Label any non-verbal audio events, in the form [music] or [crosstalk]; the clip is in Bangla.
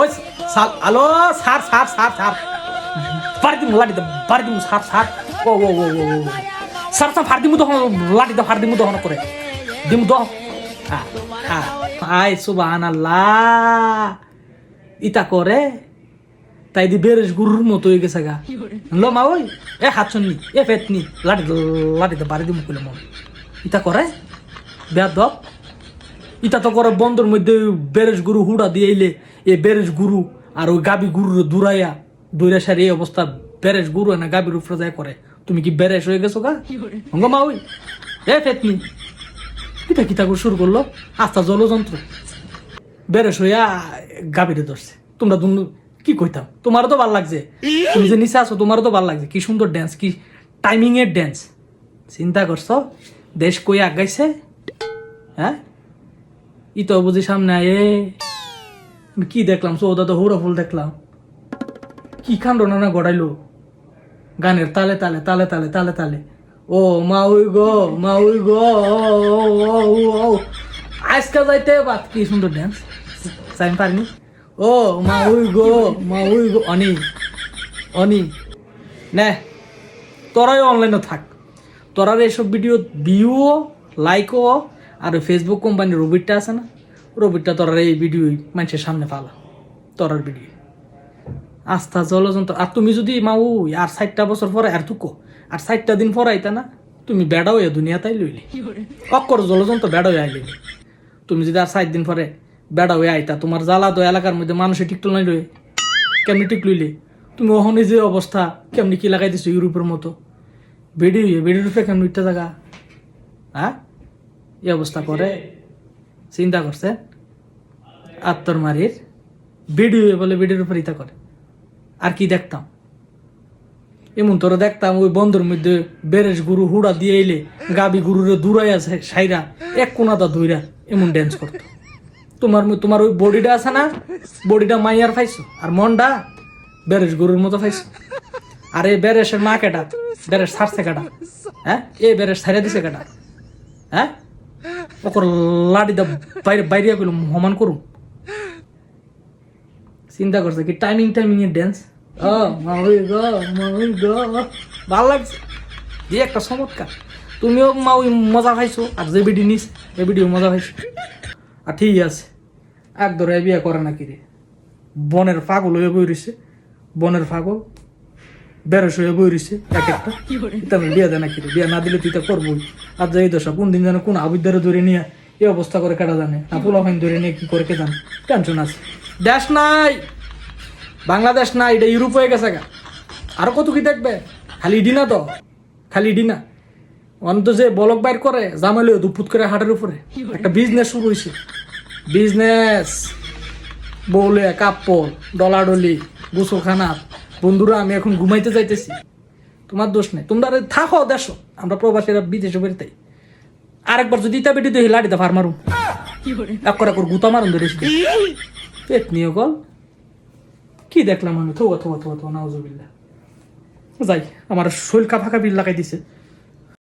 ওই সাল আলো সার সার সার সার পারি দিমু, লাঠি দে পারি দিমু সার সার ও ও ও ও সার সার ফার দিমু তখন লাঠি দে ফার দিমু তখন করে। দিমু তো আই সুবাহান আল্লাহ ইতা করে। তাই দি বেরেস গুরুর মতো হয়ে গেছে গা। লো মা ওই, এ হাত শুননি এ ফেতনি লাঠি দে লাঠি দে, বাড়ি দিমু কইলে মন ইতা করে। বেয়াদ ইটা তো করে বন্ধর মধ্যে বেরেস গুরু হুড়া দিয়ে এলে এ বেরেস গুরু আর ওই গাবি গুরুর দূরাইয়া দূরে সারি এই অবস্থা বেরেস গুরু না গাবির উপরে যায় করে। তুমি কি বেরেস হয়ে গেছো গা? অঙ্গ মা ওই। এ ফেতনি। এটা কিতা করে শুরু করল? আস্তা জলযন্ত্র। বেরেস হইয়া গাবিরে ধরছে। তোমরা কি কইতাম? তোমারও তো ভালো লাগছে। তুমি যে নিচে আছো তোমারও তো ভালো লাগছে। কি সুন্দর ড্যান্স কি টাইমিং এর ড্যান্স চিন্তা করছ? দেশ কই আগাইছে? হ্যাঁ? ই তো বুঝি সামনে আয়ে। আমি কি দেখলাম? সৌদা তো হুড়া ফুল দেখলাম। কি কাণ্ড না গড়াইলো? গানের তালে তালে তালে তালে তালে তালে। ও মা ওই গো মা ওই গো ও, ও, ও, ও, ও। আজকে যাইতে বাত কি সুন্দর ড্যান্স চাই পারিনি। ও মা ওই গো মা ওই গো অনি অনি। নে তোরাই অনলাইনে থাক। তোরার এইসব ভিডিও ভিউও লাইকও আর ফেসবুক কোম্পানির রবিটটা আছে না? রবিটটা তোরার এই ভিডিও মানুষের সামনে ফালা। তোরার ভিডিও আস্থা জলযন্ত্র আর তুমি যদি মাউ আর ষাটটা বছর পরে আর তুকো আর ষাটটা দিন পরে আইতা না তুমি বেড়াও এ দুনিয়া তাই লইলি অক্কর জলযন্ত্র বেড়াও আইলি। তুমি যদি আর ষাট দিন পরে বেড়া হয়ে আইতা তোমার জ্বালা তো এলাকার মধ্যে মানুষে টিকটল নাই রয়ে কেমনি টিক লইলে? তুমি ওখানে যে অবস্থা কেমনি কি লাগাই দিছো ইউরোপের মতো? বেডি বেডির উপরে কেমনি একটা জায়গা হ্যাঁ? এই অবস্থা করে। চিন্তা করছে, আত্মর মারির বেডি হয়ে বলে বেডির উপর ইতা করে। আর কি দেখতাম? এমন তোরা দেখতাম ওই বন্ধুর মধ্যে বেরেস গুরু হুড়া দিয়ে এলে গাবি গুরুরে দূরাইয়া সাইরা এক কোনাটা ধইরা এমন ড্যান্স করতো। তোমার তোমার ওই বডিটা আছে না? বডিটা মাইয়ার পাইছো? আর মনটা বেরেস গরুর মতো পাইছো? আর এই বেরেসের মা কেটা বেরেস ছাড়ছে কেটা হ্যাঁ? এ বেরেস ছাড়ে দিছে কেটা হ্যাঁ? ওকর লাডি দা বাইরে বাইরে গেল হমান করুম। চিন্তা করছে কি টাইমিং টাইমিং এর ড্যান্স ও মা গো লাগছে। যে একটা চমৎকার। তুমিও মা ওই মজা পাইছো, আর যে ভিডিও নিস, এ ভিডিও মজা পাইছো। আর ঠিক আছে, এক ধরে বিয়ে করে নাকি রে? বনের পাগল হয়ে বই রইছে বনের পাগল। বেরোস হয়ে বই রইছে এক একটা। [laughs] তা আমি বিয়ে দেয় নাকি বিয়ে না দিলে তুই তা করবই। আর যাই দশা কোন দিন যেন কোন আবিদ্যারে ধরে নিয়ে এই অবস্থা করে কেটা জানে? না পোলা ফাইন ধরে নিয়ে কি করে কে জানে টেনশন আছে। দেশ নাই! বাংলাদেশ না এটা ইউরোপ হয়ে গেছে গা। আরও কত কি দেখবে? খালি ডিনা তো। খালি ডিনা। অন্ত যে বলক বাইর করে জামাইলে দুপুত করে হাটের উপরে। একটা বিজনেস শুরু হয়েছে বিজনেস বউলে কাপড় ডলাডলি গোসলখানা বন্ধুরা, আমি এখন ঘুমাইতে যাইতেছি। তোমার দোষ নেই। তোমরা থাকো দেশো আমরা প্রবাসীরা বিদেশে বেরোতে আরেকবার যদি ইতা বেটি দেখি লাঠিতে ফার এক করে করে গুতা মারুন ধরেছি পেট নিয়ে গল। কি দেখলাম আমি? থো থো থো থো নাউজুবিল্লা যাই, আমার শৈল কাফা কাপি লাগাই দিছে।